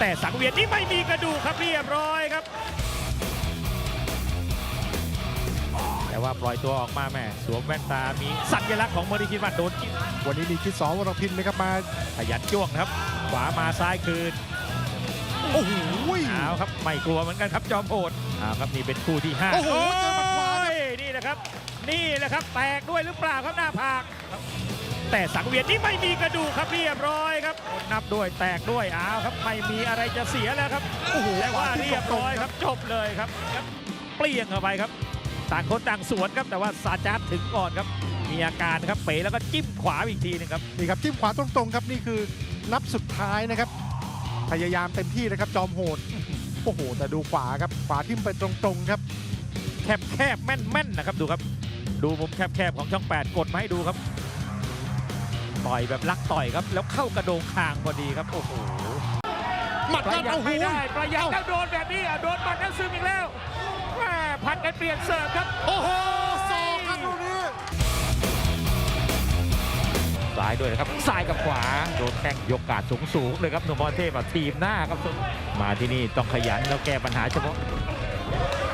แต่สังเวียนนี้ไม่มีกระดูกครับเรียบร้อยครับ แต่ว่าปล่อยตัวออกมาแม่สวมแว่นตา มีสัญลักษณ์ของมริคิดว่าโดนจิ้มวันนี้มีคิดสองวรพินนะครับมาขยันจ้วงนะครับ ขวามาซ้ายคืนโอ้โหเอาครับไม่กลัวเหมือนกันครับจอมโหดเอาครับนี่เป็นคู่ที่ห้าโอ้โหเจอหมัดขวาครับโอ้ยนี่แหละครับ นี่แหละครับแตกด้วยหรือเปล่าครับหน้าผากครับ แต่สังเวียนนี้ไม่มีกระดูกครับเรียบร้อยครับโดนนับด้วยแตกด้วยเอาครับไม่มีอะไรจะเสียแล้วครับโอ้โหแต่ว่าที่เรียบร้อยตงๆครับจบเลยครับครับเปลี่ยงเข้าไปครับ ต่างคนต่างสวนครับแต่ว่าซาจาร์ถึงก่อนครับมีอาการครับเป๋แล้วก็จิ้มขวาอีกทีหนึงครับนี่ครับจิ้มขวาตรงๆครับนี่คือนับสุดท้ายนะครับ พยายามเต็มที่นะครับจอมโหดโอ้โหแต่ดูขวาครับขวาทิ่มไปตรงๆครับ แคบแคบๆแม่นแม่นๆนะครับดูครับ ดูมุมแคบแคบๆของช่อง 8 กดมาให้ดูครับ ต่อยแบบลักต่อยครับ แล้วเข้ากระโดงคางพอดีครับ โอ้โหหมัดประกันหยัดเอาหูไม่ได้ประหยัดเอ้าแล้วโดนแบบนี้อะโดนบัตรแล้วซึมอีกแล้วแม่พันกันเปลี่ยนเสิร์ฟครับ โอ้โหศอกครับตรงนี้ซ้ายด้วยนะครับซ้ายกับขวาโดนแข้งยกกาดสูงสูงๆเลยครับหนุ่มพรเทพอะทีมหน้าครับมาที่นี่ต้องขยันแล้วแก้ปัญหาเฉพาะ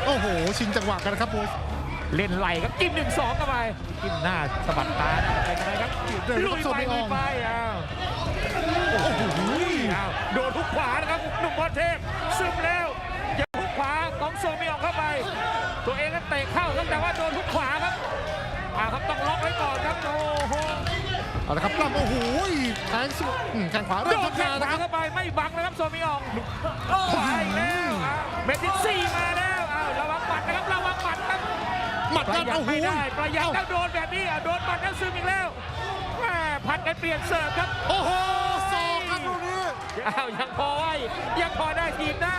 โอ้โห ชิงจังหวะกันนะครับมวย เล่นไหลครับจิ้มหนึ่งสองเข้าไปจิ้มหน้าสะบัดตาไปกันเลยครับเดินลุครับยโซไปมิอลุอยงไปอ้าวโอ้โหอ้าวโดนทุกขวานะครับหนุ่มพรเทพซึมแล้วยังทุกขวาของโซมิอองเข้าไป ตัวเองก็เตะเข้าครับแต่ว่าโดนทุกขวาครับอ่าครับต้องล็อกไว้ก่อนครับโอ้โหเอาละครับปล้ำโอ้โหแทงสุดอืมแข้งขวาโดเริ่มนแข้ทำงงานขนะวาครับเข้าไปไม่บังนะครับโซมิอองขวาอีกแล้วอ้าวเม็ดที่สี่มา หมัดประกันหยัดโอ้โหไม่ได้ประหยัดเอ้าแล้วโดนแบบนี้อะโดนบัตรแล้วซึมอีกแล้วแม่พันกันเปลี่ยนเสิร์ฟครับ โอ้โหศอกครับตรงนี้อ้าวยังพอไหวยังพอได้ทีมหน้า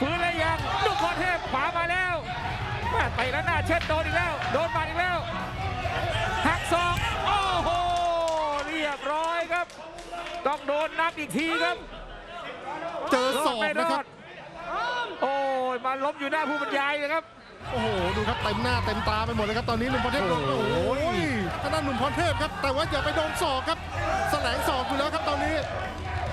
ฟื้นแล้วยังลูกพรเทพขวามาแล้วแม่ไปแล้วหน้าเช็ดโดนอีกแล้ว โดนบัตรอีกแล้วหักศอกโอ้โหเรียบร้อยครับ ต้องโดนนับอีกทีครับ เจอศรอดกไม่รนะคอรัดบโอ้ยมาล้มอยู่หน้าผู้บรรยายเลยครับ โอ้โห ดูครับเต็มหน้าเต็มตาไปหมดเลยครับตอนนี้หนุ่มพรเทพโดนโอ้โอ้โหโหทางด้านหนุ่มพรเทพครับ แต่ว่าอย่าไปโดนศอกครับแสลงศอกอยู่แล้วครับตอนนี้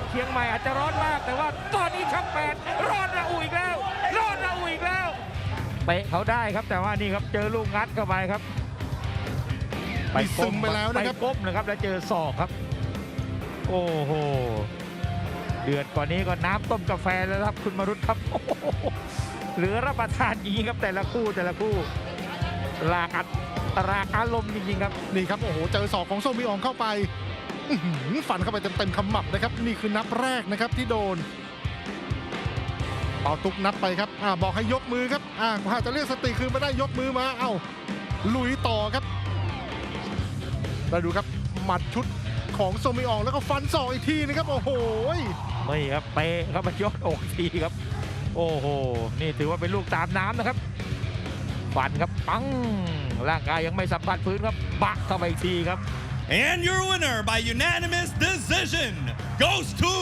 เชียงใหม่อาจจะร้อนมาก แต่ว่าตอนนี้ช่องแปดร้อนระอุอีกแล้ว ร้อนระอุอีกแล้วเตะเขาได้ครับแต่ว่านี่ครับเจอลูกงัดเข้าไปครับมีซึมไปแล้วนะครับไปก้มนะครับ แล้วเจอศอกครับ โอ้โหเดือดกว่านี้ก็น้ำต้มกาแฟแล้วครับคุณมรุตครับโอ้โห เหลือรับประทานจริงๆครับแต่ละคู่แต่ละคู่รากอัดรากอารมณ์จริงๆครับ นี่ครับโอ้โหเจอศอกของโซมิอองเข้าไปอื้อหือฟันเข้าไปเต็มๆขมับนะครับ นี่คือนับแรกนะครับที่โดนเอาตุกนับไปครับอ่าบอกให้ยกมือครับอ่าถ้าจะเรียกสติคืนมาได้ยกมือมาเอ้าลุยต่อครับเราดูครับหมัดชุดของโซมิอองแล้วก็ฟันศอกอีกทีนะครับ โอ้โหไม่ครับเตะเข้าไปยอดอกทีครับ โอ้โห นี่ถือว่าเป็นลูกตามน้ำนะครับฟันครับปัง ร่างกายยังไม่สัมผัสพื้นครับบักเข้าไปอีกทีครับ And your winner by unanimous decision goes to